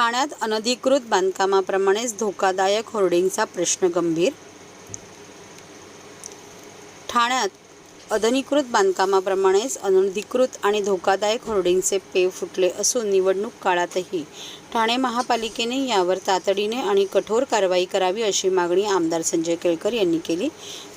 ठाण्यात अनधिकृत बांधकामाप्रमाणेच धोकादायक होर्डिंगचा प्रश्न गंभीर. ठाण्यात अनधिकृत बांधकामाप्रमाणेच अनधिकृत आणि धोकादायक होर्डिंगचे पेव फुटले असून निवडणूक काळातही ठाणे महापालिकेने यावर तातडीने आणि कठोर कारवाई करावी अशी मागणी आमदार संजय केळकर यांनी केली.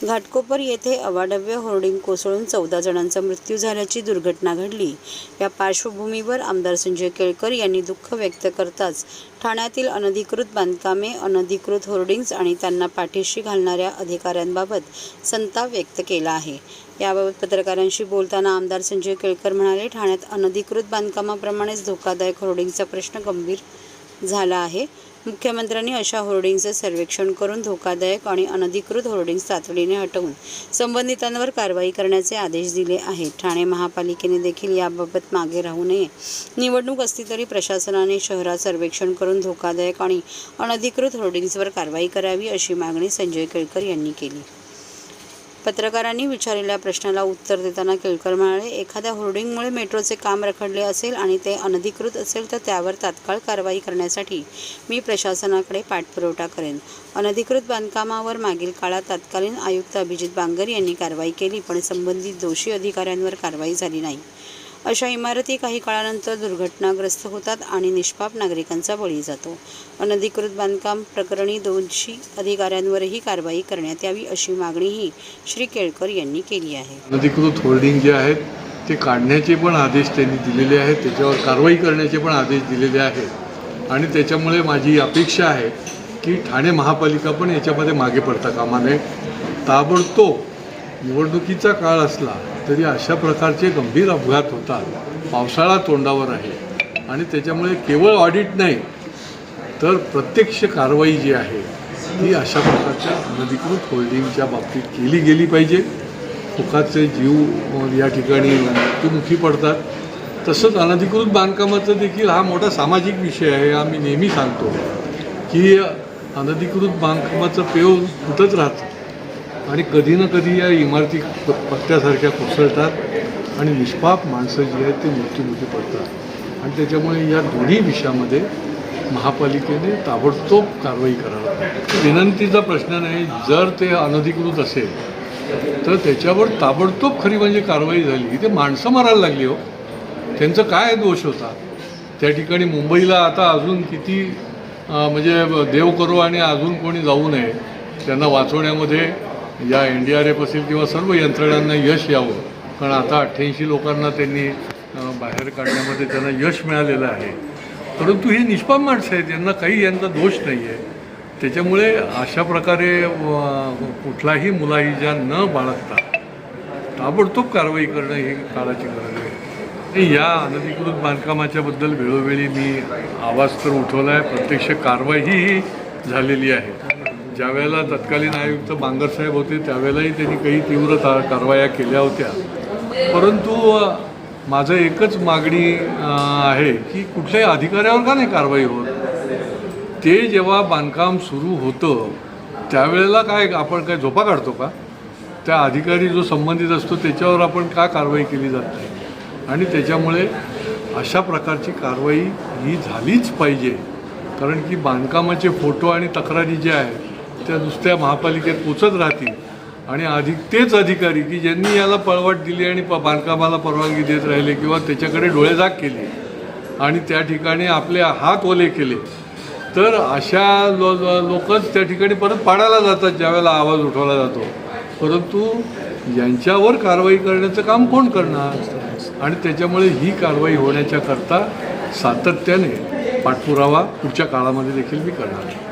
घाटकोपर येथे अवाढव्य होर्डिंग कोसळून चौदा जणांचा मृत्यू झाल्याची दुर्घटना घडली. या पार्श्वभूमीवर आमदार संजय केळकर यांनी दुःख व्यक्त करताच ठाण्यातील अनधिकृत बांधकामे अनधिकृत होर्डिंग्ज आणि त्यांना पाठीशी घालणाऱ्या अधिकाऱ्यांबाबत संताप व्यक्त केला आहे. याबाबत पत्रकारांशी बोलताना आमदार संजय केळकर म्हणाले ठाण्यात अनधिकृत बांधकामाप्रमाणेच धोकादायक होर्डिंगचा प्रश्न गंभीर झाला आहे. मुख्यमंत्र्यांनी अशा होर्डिंगचे सर्वेक्षण करून धोकादायक आणि अनधिकृत होर्डिंग्स तातडीने हटवून संबंधितांवर कारवाई करण्याचे आदेश दिले आहेत. ठाणे महापालिकेने देखील याबाबत मागे राहू नये. निवडणूक असली तरी प्रशासनाने शहरात सर्वेक्षण करून धोकादायक आणि अनधिकृत होर्डिंग्सवर कारवाई करावी अशी मागणी संजय केळकर यांनी केली. पत्रकारांनी विचारलेल्या प्रश्नाला उत्तर देताना केळकर म्हणाले एखाद्या होर्डिंगमुळे मेट्रोचे काम रखडले असेल आणि ते अनधिकृत असेल तर त्यावर तात्काळ कारवाई करण्यासाठी मी प्रशासनाकडे पाठपुरवठा करेन. अनधिकृत बांधकामावर मागील काळात तत्कालीन आयुक्त अभिजित बांगर यांनी कारवाई केली पण संबंधित दोषी अधिकाऱ्यांवर कारवाई झाली नाही. अशा इमारती काही काळानंतर दुर्घटनाग्रस्त होतात आणि निष्पाप नागरिकांचा बळी जातो. अनधिकृत बांधकाम प्रकरणी दोनशे अधिकाऱ्यांवरही कारवाई करण्यात यावी अशी मागणीही श्री केळकर यांनी केली आहे. अनधिकृत होल्डिंग जे आहेत ते काढण्याचे पण आदेश त्यांनी दिलेले आहेत त्याच्यावर कारवाई करण्याचे पण आदेश दिलेले आहेत. आणि त्याच्यामुळे माझी अपेक्षा आहे की ठाणे महापालिका पण याच्यामध्ये मागे पडता कामा नये. ताबडतोब निवडणुकीचा काळ असला तरी अशा प्रकारचे गंभीर अपघात होतात. पावसाळा तोंडावर आहे आणि त्याच्यामुळे केवळ ऑडिट नाही तर प्रत्यक्ष कारवाई जी आहे ती अशा प्रकारच्या अनधिकृत होल्डिंगच्या बाबतीत केली गेली पाहिजे. फुकाचे जीव या ठिकाणी मृत्युमुखी पडतात. तसंच अनधिकृत बांधकामाचं देखील हा मोठा सामाजिक विषय आहे. आम्ही नेहमी सांगतो की अनधिकृत बांधकामाचं पेव फुटत राहतं. आणि कधी ना कधी या इमारती प- पत्त्यासारख्या कोसळतात आणि निष्पाप माणसं जी आहेत ते मृत्युमुखी पडतात. आणि त्याच्यामुळे या दोन्ही विषयामध्ये महापालिकेने ताबडतोब कारवाई करावी. विनंतीचा प्रश्न नाही जर ते अनधिकृत असेल तर त्याच्यावर ताबडतोब खरी म्हणजे कारवाई झाली. ते माणसं मारायला लागली हो. त्यांचं काय दोष होता? त्या ठिकाणी मुंबईला आता अजून किती म्हणजे देव करो आणि अजून कोणी जाऊ नये त्यांना वाचवण्यामध्ये या एन डी आर एफ असेल किंवा सर्व यंत्रणांना यश यावं. कारण आता अठ्ठ्याऐंशी लोकांना त्यांनी बाहेर काढण्यामध्ये त्यांना यश मिळालेलं आहे. परंतु ही निष्पाप माणसं आहेत यांना काही यांचा दोष नाही आहे त्याच्यामुळे अशा प्रकारे कुठलाही कुठलाही मुलाहिजा न बाळगता ताबडतोब कारवाई करणं ही काळाची गरज आहे. या अनधिकृत बांधकामाच्याबद्दल वेळोवेळी मी आवाज तर उठवला आहे प्रत्यक्ष कारवाईही झालेली आहे. ज्यावेळेला तत्कालीन आयुक्त बांगरसाहेब होते त्यावेळेलाही त्यांनी काही तीव्र कारवाया केल्या होत्या. परंतु माझं एकच मागणी आहे की कुठल्याही अधिकाऱ्यावर का नाही कारवाई होत? ते जेव्हा बांधकाम सुरू होतं त्यावेळेला काय आपण काय झोपा काढतो का? त्या अधिकारी जो संबंधित असतो त्याच्यावर आपण का कारवाई केली जात नाही? आणि त्याच्यामुळे अशा प्रकारची कारवाई ही झालीच पाहिजे. कारण की बांधकामाचे फोटो आणि तक्रारी ज्या आहेत त्या नुसत्या महापालिकेत पोचत राहतील. आणि अधिक तेच अधिकारी की ज्यांनी याला पळवाट दिली आणि प बांधकामाला परवानगी देत राहिले किंवा त्याच्याकडे डोळेझाक केली आणि त्या ठिकाणी आपले हात ओले केले. तर अशा लो लोकच त्या ठिकाणी परत पाडायला जातात ज्यावेळेला आवाज उठवला जातो. परंतु यांच्यावर कारवाई करण्याचं काम कोण करणार? आणि त्याच्यामुळे ही कारवाई होण्याच्या करता सातत्याने पाठपुरावा पुढच्या काळामध्ये देखील मी करणार